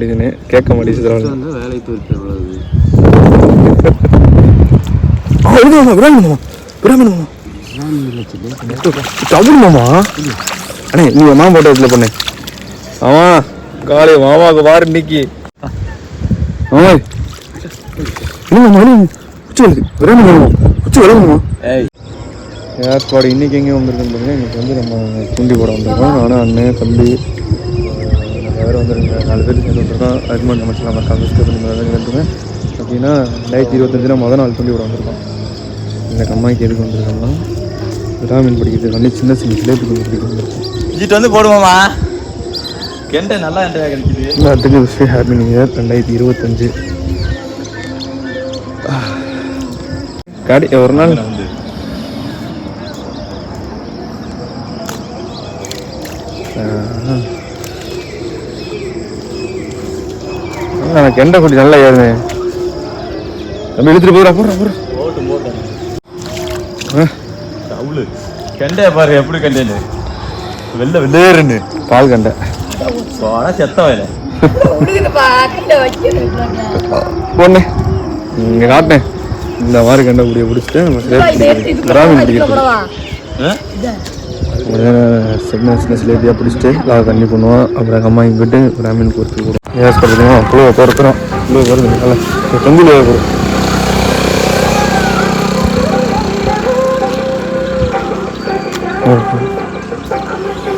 முடியுதுன்னு கேட்க மாட்டேங்குது. வந்து வேலை மாமா. அண்ணே நீ மாமா போட்டோ இதில் பண்ணு. ஆமா காலை மாமாவுக்கு வாரு இன்னைக்கு. இல்லை மாமா இல்லை உச்சி வருது பிராமணமா உச்சி வருதுமா ஏய் ஏற்பாடு இன்னைக்கு எங்கேயும் வந்திருக்கோம் பாருங்க. இன்னைக்கு வந்து நம்ம தூண்டி போட வந்திருக்கோம். நானும் அண்ணன் தம்பி நிறைய பேர் வந்திருக்கேன் நாலு பேர் சேர்ந்து முன்னாடி நம்ம சொல்லலாம் மறக்காம சப்ஸ்கிரைப் பண்ணி மாதிரி வந்துருங்க அப்படின்னா ரெண்டாயிரத்தி இருபத்தஞ்சுல மொதல் நாள் தூண்டி போட வந்திருக்கோம். இந்த கம்மாய்க்கு எதுக்கு வந்திருக்கோம்னா விடாமீன் பிடிக்கிறது வந்து சின்ன சின்ன சிலேபி கொஞ்சம் பிடிக்க வந்திருக்கோம். இங்கிட்டு வந்து போடுவோமா கெண்டை நல்லா எண்டையா கிடைக்குது. எல்லாத்துக்கும் விஷய ஹாப்பி நியூ இயர் ரெண்டாயிரத்தி இருபத்தஞ்சு. கடி ஒரு நாள். வந்து எனக்கு கெண்டை குட்டி நல்லா ஏறுது. நம்ம இழுத்துட்டு போகிறா போடுறா போடுறா. போட்டு போட்டேன் ஆ, அவ்வளோ கெண்டைய பாரு எப்படி கெண்டேன்னு. வெளில வெளியேறுன்னு பால் கண்டை. போனா செத்த வயல பொண்ணு. இங்கே காட்டினேன் இந்த மாதிரி கண்டை குடியை பிடிச்சிட்டு நம்ம நேரம் சின்ன சின்ன சிலேபியாக பிடிச்சிட்டு தண்ணி பண்ணுவோம் அப்புறம் அம்மாங்க போயிட்டு கிராமீன் பொறுத்து பண்ணுறோம் அவ்வளோ பொறுக்கிறோம் இவ்வளோ வருது நல்லா. தொங்குல போடும்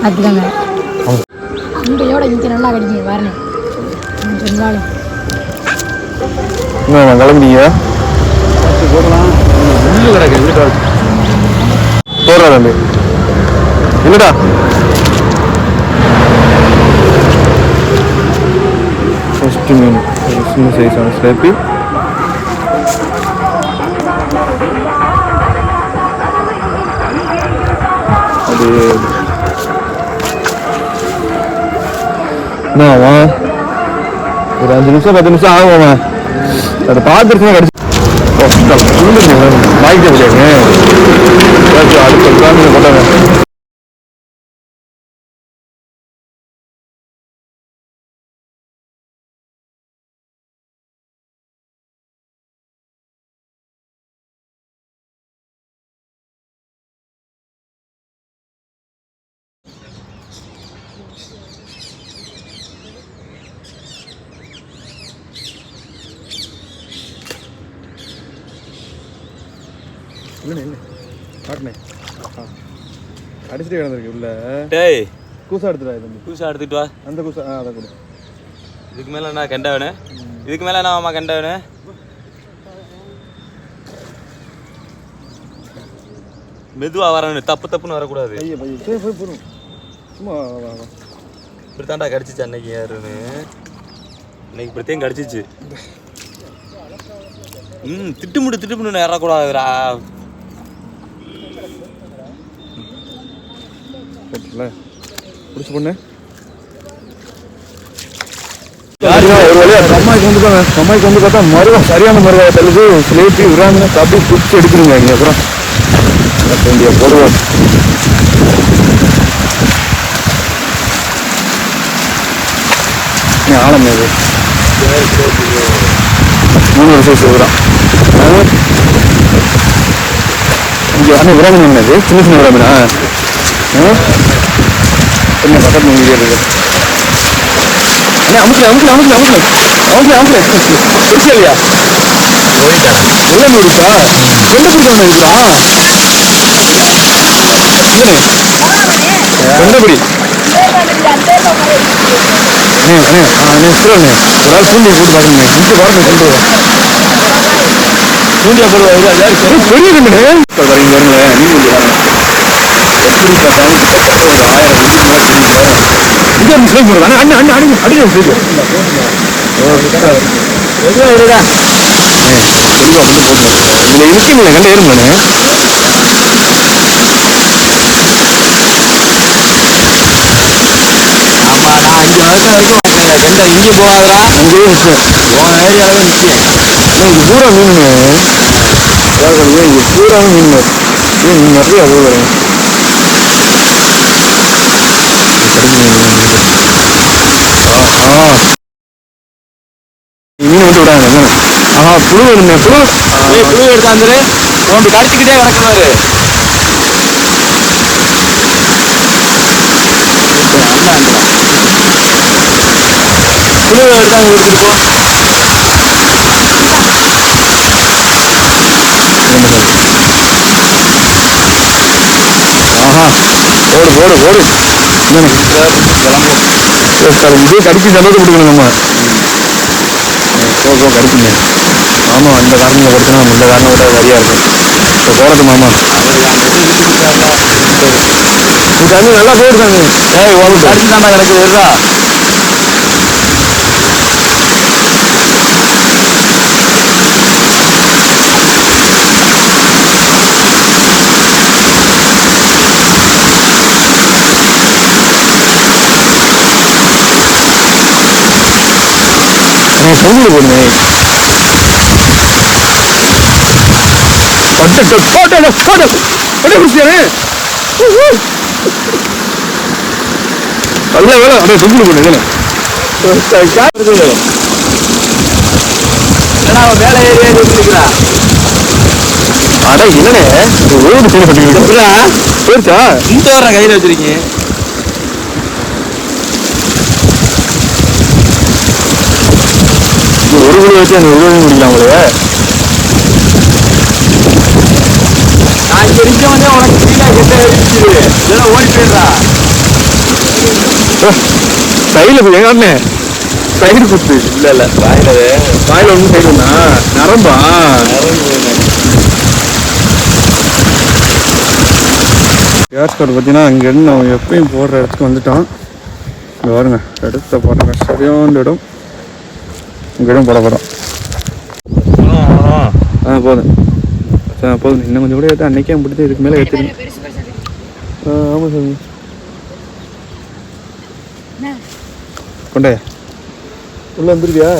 அதுதாங்க. அங்கேயோட இங்கே நல்லா கிடைக்கும் சொன்னாலும் என்ன கிளம்புனீங்க உள்ளு கிடக்கு வீட்டை போடுறா தம்பி. இல்லடா ஃபஸ்ட்டு மீன் ஒரு சின்ன சைஸான ஸ்லேப்பி அது என்னவா ஒரு அஞ்சு நிமிஷம் பத்து நிமிஷம் ஆகுமா அதை பார்த்துருச்சுன்னா கடிச்சு வாங்கிக்க முடியாங்க அடுத்த போட்டாங்க இல்லைண்ணே இல்லை. காட்டினேன் அடிச்சுட்டு கிடந்திருக்கு உள்ள. டேய். கூசா எடுத்துடா தம்பி புதுசா எடுத்துட்டு வா. அந்த கூசா ஆ அதை கொடு. இதுக்கு மேல என்ன கெண்டை வேணும் இதுக்கு மேல என்ன மாமா கெண்டை வேணும் மெதுவா வரணும் தப்பு தப்புன்னு வரக்கூடாது. ஐயா பையன் போய் சும்மா. இப்படி தாண்டா கடிச்சிச்சு அன்னைக்கு யாருன்னு இன்னைக்கு இப்படித்தையும் கடிச்சிச்சு. ம் திட்டுமுடு திட்டுமுடு ஏறக்கூடாதுடா. போட்டுல பிடிச்சி பொண்ணு? ஒரு வழியா வந்து பார்த்தா மருவம் சரியான மருவா தள்ளுது. சிலேபி விராமினா அப்படியே பிடிச்சி எடுக்கிறீங்க இங்கே அப்புறம். வேண்டிய போடுவோம் ஆழம் மூணு வருஷம் இங்கே அண்ணே விராமன் என்னது சின்ன சின்ன விராமனா? என்ன பக்கத்து வீடியோ இருக்கு அண்ணே அமுக்கல அமுக்கல அமுக்கல அமுக்கல அமுக்கல அமுக்கல இல்லையா எல்லாம் இருக்கா எந்த பிடிச்சவங்க இருக்கா கொண்டபடி அண்ணே அண்ணே அண்ணே சிறண்ணே ஒரு ஆள் தூண்டி போட்டு பார்க்கணுமே இங்கே வரணும் கொண்டு வா தூண்டியா போடுவா பெரிய நீ கொஞ்சம் எப்படி பார்த்தாலும் அண்ணா ஒரு ஆயிரம் வீட்டுக்கு மேலே தெரியும் இங்கே ஒரு அடிங்க அடிங்க மட்டும் போட்டு இருக்குங்களே கண்டு ஏறுமானே நான் வரைக்கும் இங்கே போகாதடா அங்கேயே உன் ஏரியாவே நிற்கும் இங்கே பூரா மீன் பூரா மீன் ஏன் நீ நிறைய வந்து விடாங்க ஆ ஆஹா புழு வேணுமே புழு ஏய் புழு எடுத்தாந்துரு உன் கடிச்சிக்கிட்டே கிடக்குவாரு புழு எடுத்தாங்க கொடுத்துட்டு போ ஆஹா ஓடு ஓடு ஓடு கிளம்பும் சார் இதே கடிச்சு சந்தோஷம் கொடுக்கணும் நம்ம போ போ கடிக்குங்க ஆமாம் அந்த காரணத்தில் கொடுத்தனா இந்த காரணம் விட சரியாக இருக்கும் இப்போ போகட்டும் மாமா. இந்த தண்ணி நல்லா போயிருக்காங்க ஏய் ஓடு கடிச்சு தாண்டா கிடக்கு நான் பொங்கல் போடுங்க பட்டு போட்டோ போட்டோ பிடிச்சாரு நல்ல வேலை. அப்படியே என்னடா அவன் மேலே ஏறி ஏறி வச்சிருக்கிறா அட என்னண்ணே? ஓடு சீன பண்ணிக்கிட்டு போயிருச்சா? இந்த வர கையில் வச்சிருக்கீங்க. ஒரு குழு வச்சு அந்த உருவம் முடிக்கலாம் உங்களுக்கு நான் வந்து உனக்கு கீழே கெட்ட அடிச்சுது இதெல்லாம் ஓடி போயிடுறா. சைடில் போய் எங்காருண்ணே சைடு குத்து. இல்ல இல்ல வாயில வாயில் ஒன்று சைடுண்ணா நரம்பா? கார்டு பார்த்தீங்கன்னா அங்கேருந்து நம்ம எப்பயும் போடுற இடத்துக்கு வந்துட்டோம். இங்கே பாருங்க இடத்த பாருங்க சரியான இடம். இங்கே இடம் போட போகிறோம் ஆ போதும். ஆ போதும். இன்னும் கொஞ்சம் கூட ஏற்ற அன்னைக்கே முடித்து இதுக்கு மேலே ஆ ஆமாம் சாமி. என்ன கொண்டே உள்ளே வந்துருக்கியா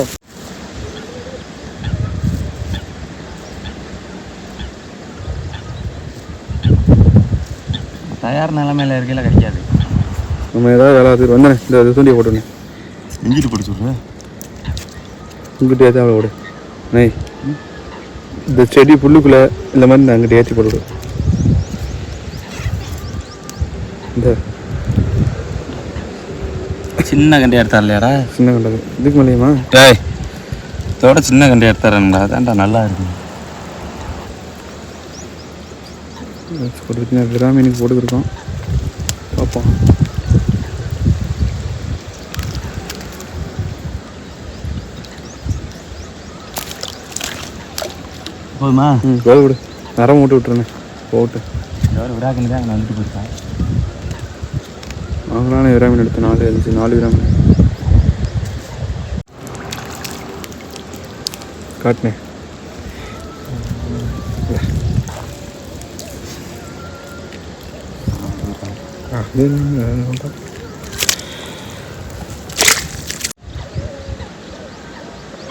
தயார் நிலைமையில இருக்கையில கிடைக்காது. நம்ம ஏதாவது வேலை வந்தேன் இந்த இது தூண்டியை போட்டுனே இஞ்சிட்டு போட்டு இங்கிட்ட ஏற்றி அவ்வளோ விடு நை இந்த செடி புல்லுக்குள்ளே இந்த மாதிரி நான் அங்கிட்ட ஏற்றி போட்டு விடு. இந்த சின்ன கண்டி எடுத்தார் இல்லையாடா சின்ன கண்டது இதுக்கு மேலேயுமா டேய் இதோட சின்ன கண்டி எடுத்தாரன்டா அதான்டா நல்லா இருக்கு. கொடுத்து விராமீனுக்கு போட்டுக்கிருக்கோம் போதுமா? வேலை விடு. நரம் விட்டு விட்டுருண்ணே போட்டு. இதோட விடாக்கணி தான் நான் வந்துட்டு போயிருக்கேன். வாங்கலான்னு விராமீன் எடுத்து நாலு எழுதி நாலு விராமீன் காட்டினேன்?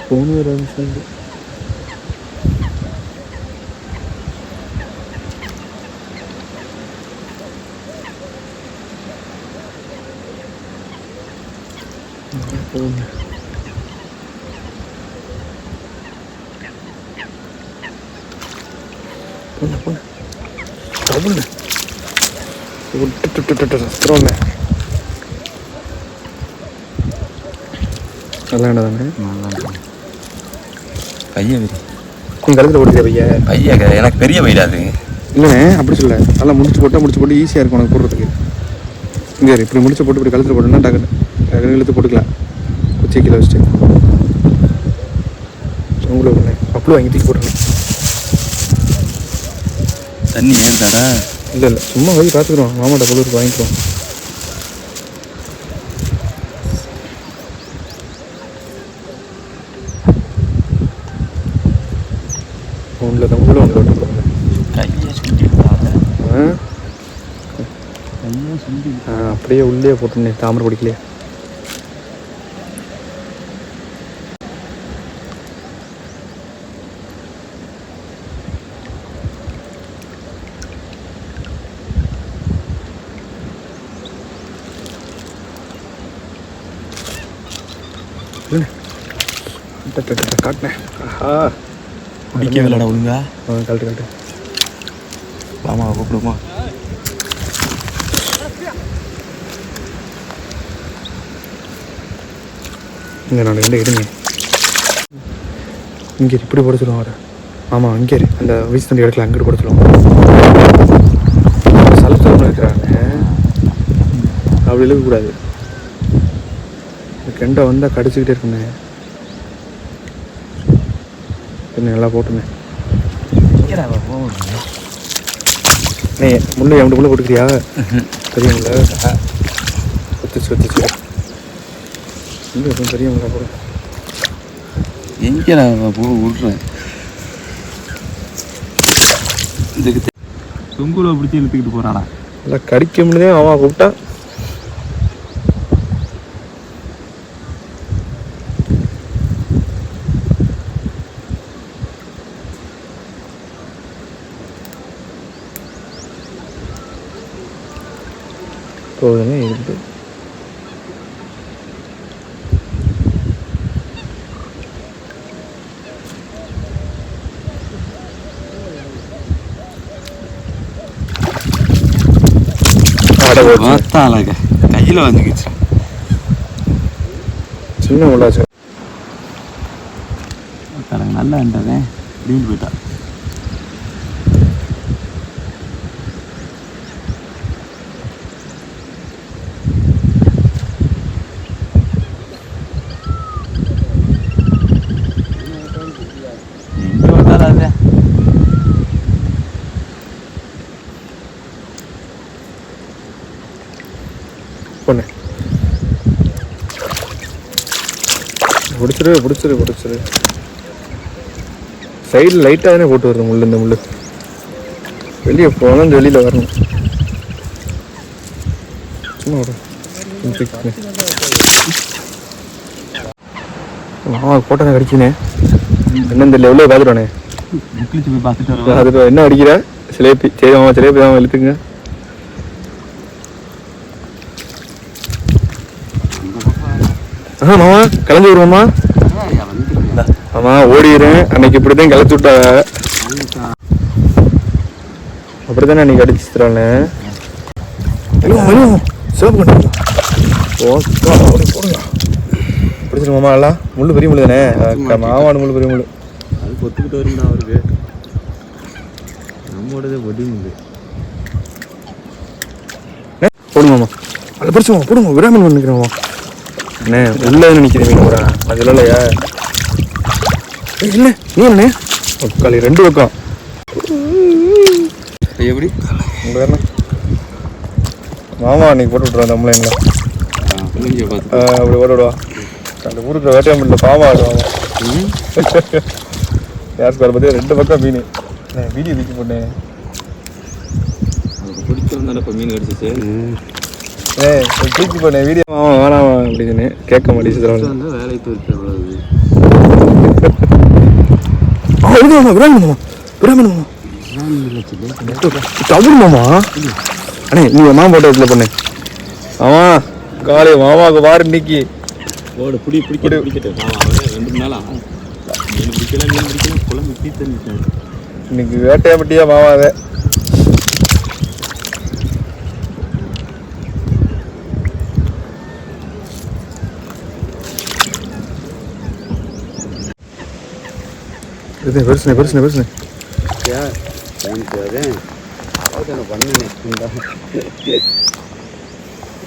போன ஒரு நிமிஷம் போகுங்க போங்க போங்க டபுள்ண்ணே விட்டுட்டுட்டுட்டு நல்லா தானே பைய விரி உங்கள் கழுத்தில் போட்டு பைய பைய எனக்கு பெரிய பைடாது இல்லைண்ணே அப்படி சொல்ல நல்லா முடிச்சு போட்டால் முடிச்சு போட்டு ஈஸியாக இருக்கும் உனக்கு போடுறதுக்கு இங்கே இப்படி முடிச்சு போட்டு இப்படி கழுத்தில் போட்டோம்னா டக்குன்னு டக்குன்னு இழுத்து போட்டுக்கலாம். குச்சி கீழே வச்சுட்டு. உங்களுக்கு ஒன்று வாங்கி தூக்கி போட்டுருங்க. தண்ணி ஏறுதாடா இல்லை இல்லை. சும்மா போய் பார்த்துக்குறோம் மாமாட்ட வாங்கிக்குவோம் ஒன்றில் தான் உள்ள கையை சுண்டி ஆ, அப்படியே உள்ளே போட்டுருந்தேன் தாமரை பிடிக்கலையே? காட்டினேன் ஆஹா. பிடிக்கவே இல்லைடா ஒழுங்கா கழட்டு கழட்டு வாமா கூப்பிடுமா. இங்கே நான் ரெண்டு எடுங்க இங்கே இப்படி போட சொல்லுவாங்க ஆமாம் இரு. அந்த வீசி தண்டி இடத்துல அங்கிட்டு போட சொல்லுவாங்க. சலசலம் இருக்கிறாங்க அப்படி இழுக்கக்கூடாது. கெண்டை வந்தால் கடிச்சிக்கிட்டே இருக்குண்ணே என்ன நல்லா போட்டுண்ணே நீ முள்ளு எவ்வளோ முள்ளு போட்டுக்கிறியா? தெரியுங்களா ஒத்துச்சு ஒத்துச்சு. இங்கே எதுவும் தெரியுங்களா போட. எங்கடா போ விட்றேன் இதுக்கு துங்குல பிடிச்சி இழுத்துக்கிட்டு போறானா நல்லா கடிக்க முடியுதே அவன் கூப்பிட்டா போதுமே இருக்கு போச்சு. பார்த்தாலாக கையில் வந்துக்கிச்சு. சின்ன உள்ளாச்சு நல்லா இருந்ததே அப்படின்னு போயிட்டா பிடிச்சிரு பிடிச்சிரு பிடிச்சிரு. சைடில் லைட்டாக தானே போட்டு வருது முள்ளு இந்த முள்ளு. வெளியே போனால் வெளியில் வரணும். சும்மா வரும் மாமா போட்டேன் கடிச்சினே. என்ன இந்த லெவலில் பார்த்துட்டானே முக்கிலிச்சு போய் பார்த்துட்டு வருவா அது என்ன அடிக்கிற? சிலேபி சரி மாமா சிலேபி தான் இழுத்துங்க. ஆ மாமா கிளம்பி வருவோமா ஆமா ஓடிடுறேன் அன்னைக்கு இப்படிதான் கிளச்சி விட்டாங்க அப்படித்தானே அன்னைக்கு அடிச்சு தரானே சிவப்பு கண்டு போடுங்க பிடிச்சிரு மாமா எல்லாம். முள்ளு பெரிய முள்ளு தானே மாவாடு முள்ளு பெரிய முள்ளு. அது கொத்துக்கிட்டு வரும்டா அவருக்கு. நம்மளோடதே வடி முடியும் போடுங்க மாமா. அதில் பிடிச்சி மாமா போடுங்க விராமன் பண்ணிக்கிறேன் மாமா. அண்ணே உள்ள நினைக்கிறேன் மீன் கூட அது இல்லையா? இல்லை நீ என்ன? உக்காளி ரெண்டு பக்கம். எப்படி? உங்க வேணா மாமா அன்னைக்கு போட்டு புளிஞ்ச பார்த்து. அப்படி போட்டு விடுவா. அந்த ஊருக்கு வேட்டையாமல்ல பாவம் ஆடுவாங்க யாருக்கு வர பற்றி ரெண்டு பக்கம் மீன். வீடியோ தூக்கி போட்டேன். பிடிச்சிருந்தால இப்போ மீன் அடிச்சிச்சு ஏ தூக்கி போட்டேன் வீடியோ மாமா வேணாமா அப்படின்னு கேட்க மாட்டேங்குது வேலை போயிருக்கு ஆ இது மாமா விராமன் மாமா மாமா. மாமா. அண்ணே நீ மாமா போட்டோ இடத்துல பண்ணு. ஆமா காலை மாமாவுக்கு வாரு இன்னைக்கு. ஓடு பிடி பிடிக்கிட்டு ரெண்டு நாளா மீன் பிடிக்கல மீன் பிடிக்கல குழம்பு இன்னைக்கு வேட்டையா பட்டியா மாமாவே இது பெருசுனே பெருசுனே பெருசுனே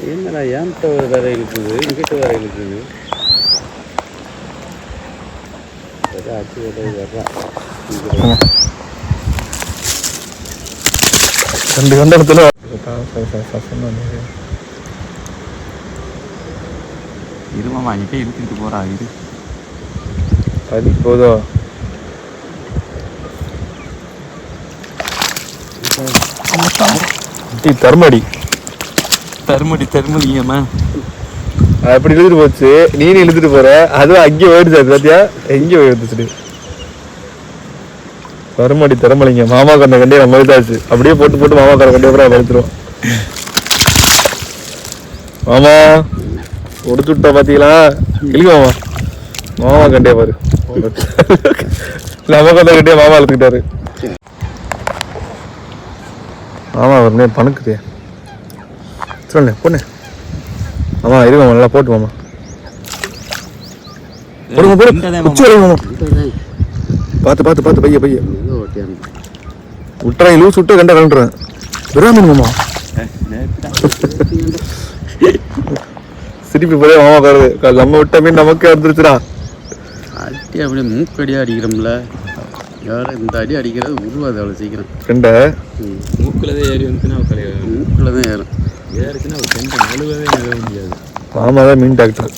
என்னடா ஏன்ட்ட ஒரு வேற இருக்குது? இங்கிட்ட வேற இருக்குது. ஆச்சு வர்றா ரெண்டு கண்டத்துல இருமாமா அங்கிட்டே இழுத்துட்டு போறா இது அது போதும் தர்மடி. தருமடி தருமலிங்கம்மா அப்படி இழுத்துட்டு போச்சு. நீனு இழுத்துட்டு போற. அதுவும் அங்கேயே போயிடுச்சு அது பாத்தியா? எங்கே போயிடுச்சு தருமடி தரமலிங்க. மாமா கண்ண கண்டே நம்ம இதாச்சு அப்படியே போட்டு போட்டு மாமா கண்ண கண்டே அப்புறம் வளர்த்துருவோம் மாமா ஒடுத்து விட்டா பாத்தீங்களா? இழுக்கு மாமா. மாமா கண்டே பாரு. நமக்கு அந்த கண்டியா மாமா அழுத்துக்கிட்டாரு மாமா வரனே பணக்குதே. சொல்லு பொண்ணு மாமா இருங்க நல்லா போட்டு மாமா. போடுங்க போடு. உச்சி வரையும் மாமா. பார்த்து பார்த்து பார்த்து பைய பைய. விட்டுறேன் லூஸ் விட்டு கண்டா கண்டுறேன் விராமன் மாமா. சிரிப்பு போதே மாமா காருது நம்ம விட்ட மீன் நமக்கே வந்துருச்சுடா. அடி அப்படியே மூக்கடியாக அடிக்கிறோம்ல. யார இந்த அடி அடிக்கிறது உருவாது அவ்வளோ சீக்கிரம். கண்ட. மூக்கில் தான் ஏறி வந்துச்சுன்னா அவள் கலையாது மூக்கில் தான் ஏறும். ஏறிச்சுன்னா அவள் கெண்டை நழுவவே நழுவ முடியாது. மாமா தான் மீன் டாக்டர்.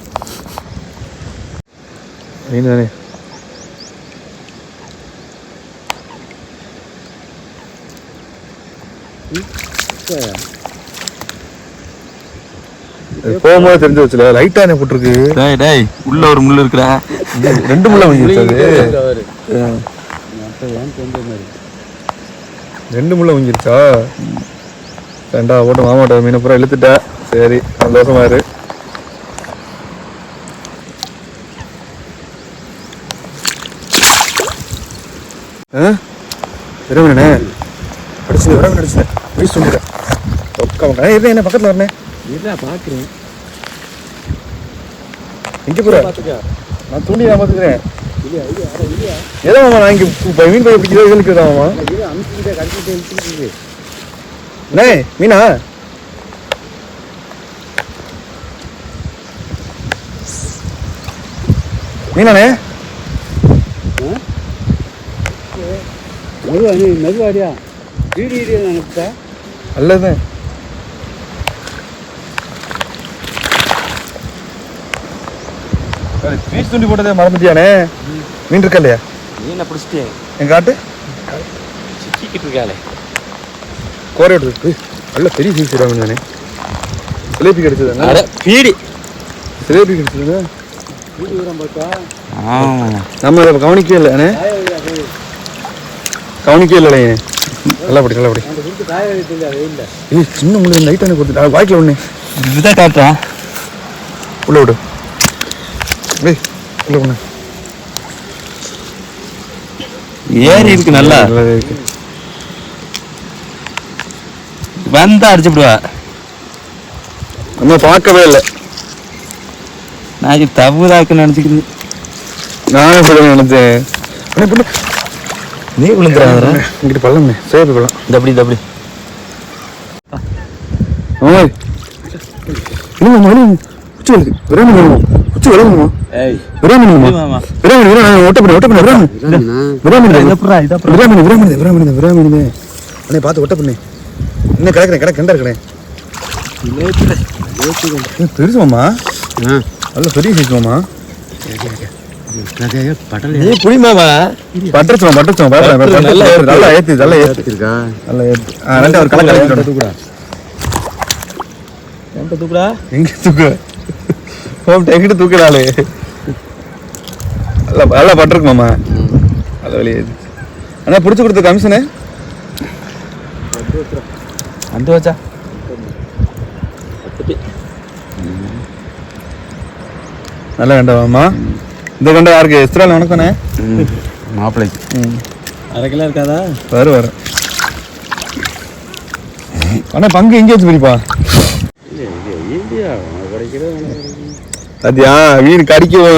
மீன் தானே. போகும்போது தெரிஞ்சு வச்சுல லைட்டா என்ன போட்டிருக்கு. டேய் டேய் உள்ள ஒரு முள் இருக்குடா. ரெண்டு முள்ள வாங்கிருச்சு ரெண்டு முள்ள வாங்கிருச்சா ரெண்டா போட்டு மாமாட்ட மீனை பூரா இழுத்துட்ட. சரி சந்தோஷமா இரு. ஆ? விரவனே அடிச்சு விரவன் அடிச்சு வீசு சொல்லிடுறேன் இருந்தேன் என்ன பக்கத்தில் வரனே. இதுதான் பார்க்குறேன் எங்கே போற. நான் தூண்டி நான் பார்த்துக்கிறேன் ஏதோ மாமா நான் இங்கே மீன் பைய பிடிக்கிறதா இழுக்கிறதா மாமா. அண்ணே மீனா? மீனாண்ணே? மெதுவாடியா வீடு வீடியோ நினைப்பா அல்லது பீஸ் துண்டி போட்டதே மறந்துட்டியானே? மீன் இருக்கா இல்லையா மீனை பிடிச்சிட்டே என் காட்டு சிக்கிக்கிட்டு இருக்காளே கோரை இருக்கு நல்ல பெரிய பீஸ் மீன் தானே. சிலேபி கிடைச்சதாங்க அட பீடி. சிலேபி ஆமாம் நம்ம அதை கவனிக்கவே இல்லை கவனிக்கவே இல்லை வைத்து இல்லை. வெயில்ல ஏய் சின்ன முள்ளு லைட் எனக்கு கொடுத்துட்டா வாய்க்கில் ஒன்று இதுதான் காட்டுறா உள்ள விடு. ஏய் உள்ள ஒன்று ஏறி இருக்கு நல்லா. இருக்கு. வந்தா அடிச்சு விடுவா. நம்ம பார்க்கவே இல்லை. நான் தப்புதாக்குன்னு நினச்சிக்கிறது நானும் இப்படி நினைச்சேன். நீ விழுந்துறாங்க இங்கிட்டு பள்ளம் இந்த அப்படி இந்த அப்படி. ஓய் இல்லை உச்சி விராமன் ஏய். விராமன் வேணுமா மாமா. விராமன் விராமன் ஒட்ட பண்ணு பண்ணு அண்ணே பார்த்து ஒட்ட பண்ணு. இன்னும் கிடக்குறேன் கிடக்கு கண்டா இருக்கனே. பெருசு மாமா. ஆ. நல்ல பெரிய சைஸ் மாமா. பட்டல் நீ புடி மாமா. பட்டச்சுமா பட்டச்சுமா பட்டுரு, நல்லா ஏத்து. நல்லா ஏத்து நல்லா ஏத்து. இருக்கா நல்லா ஏத்து. ஆ ரெண்டு அவர் கலக்க கலக்கிட்டு கூட என்கிட்ட தூக்குடா. எங்க தூக்கு? ஹோம் எங்கிட்ட தூக்குறாளே. நல்லா நல்லா பட்டிருக்கு மாமா. நல்ல வெளியே அண்ணா பிடிச்சி கொடுத்த கமிஷனு அந்த வச்சா. நல்ல கண்டா மாமா. இந்த கண்டா யாருக்கு? எஸ்ட்ரால் வணக்கண்ணே மாப்பிள்ளைக்கு. ம். அரை கிலோ இருக்காதா? வரும் வரும். அண்ணா பங்கு எங்கே வச்சு பிரிப்பா இந்தியா கிடைக்கிறது அத்தியா மீன் கடிக்கும்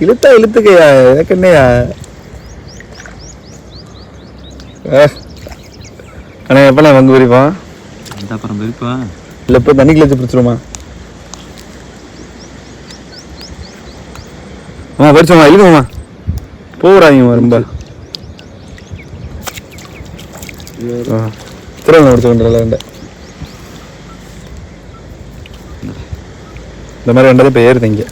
இழுத்தா இழுத்துக்கையா? எனக்குன்னையா ஏ. அண்ணா எப்பண்ணா பங்கு பிரிப்பான் அப்புறம் பெருப்பா இல்லை இப்போ தண்ணிக்குள்ள வச்சு பிடிச்சிருமா ஆமா படிச்சோமா இல்லைங்கம்மா போறாங்க ரொம்ப. திருவண்ணா முடிச்சு கொண்டு ரெண்டு இந்த மாதிரி ரெண்டது இப்போ ஏறுது இங்கே.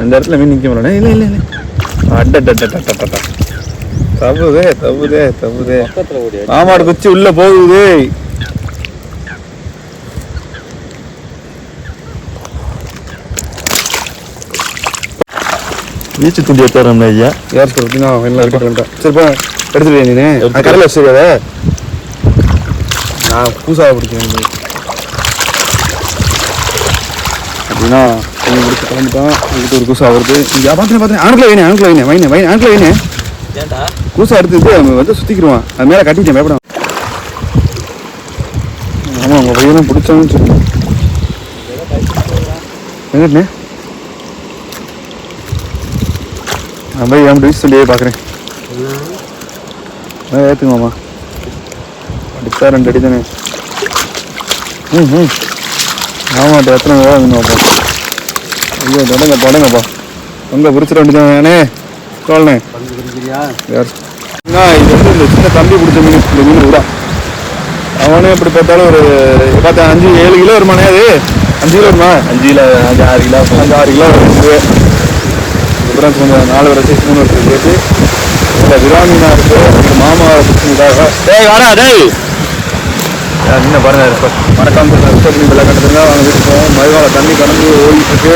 அந்த இடத்துல மீன் நிற்க முடியல இல்லை இல்லை இல்லை. தப்புதே தப்புதே பக்கத்தில் ஓடி மாமாடு குச்சி உள்ள போகுது. நீச்சு துண்டி எடுத்து வரேன் ஐயா? யார் சொல்றது நான் எல்லாம் எடுத்துட்டு வந்துட்டேன் சரி போ எடுத்துட்டு நீனு. நான் கடையில் வச்சுருக்காத நான் பூசாவை பிடிக்கிறேன் நீ. அப்படின்னா கொஞ்சம் பிடிச்சி கிளம்பிட்டான் இதுக்கு ஒரு கூசா வருது. இங்கே பார்த்துட்டு பார்த்தேன் ஆணுக்குள்ள வேணே ஆணுக்குள்ள வேணே வைனே வைனே ஆணுக்குள்ள வேணே ஏன்டா? கூசா எடுத்துட்டு அவன் வந்து சுற்றிக்கிடுவான் அது மேலே கட்டிட்டேன் பயப்படாம. ஆமாம் உங்கள் பையனும் பிடிச்சான்னு சொல்லுங்க எங்கண்ணே நான் போய் என் வீட்டு சொல்லியே பார்க்குறேன் ஆ ஏற்றுங்க மாமா. அடிச்சா ரெண்டு அடி தானே. ம் ம். ஆமாட்டா எத்தனை வேணுமாப்பா ஐயோ தொடங்க தொடங்கப்பா உங்க பிடிச்சிட வேண்டியதான் வேணே அண்ணா, இது வந்து இந்த சின்ன தம்பி பிடிச்ச மீன் இந்த மீன் விடா அவனே எப்படி பார்த்தாலும் ஒரு பார்த்தா அஞ்சு ஏழு கிலோ வருமானே அது? அஞ்சு கிலோ வருமா? அஞ்சு கிலோ அஞ்சு ஆறு கிலோ. அஞ்சு ஆறு கிலோ அதுக்கப்புறம் கொஞ்சம் நாலு வருஷம் மூணு வருஷம் கேட்டு இந்த விராமினா இருக்கு எங்கள் மாமா பிடிச்சதுக்காக டேய் வாடா டேய். நின்ன பாருங்க இப்போ மறக்காம ரிசர்வ் பிள்ளை கட்டத்தில் வாங்கிட்டு இருக்கோம் மறுவாழ தண்ணி கலந்து ஓடிட்டு இருக்கு.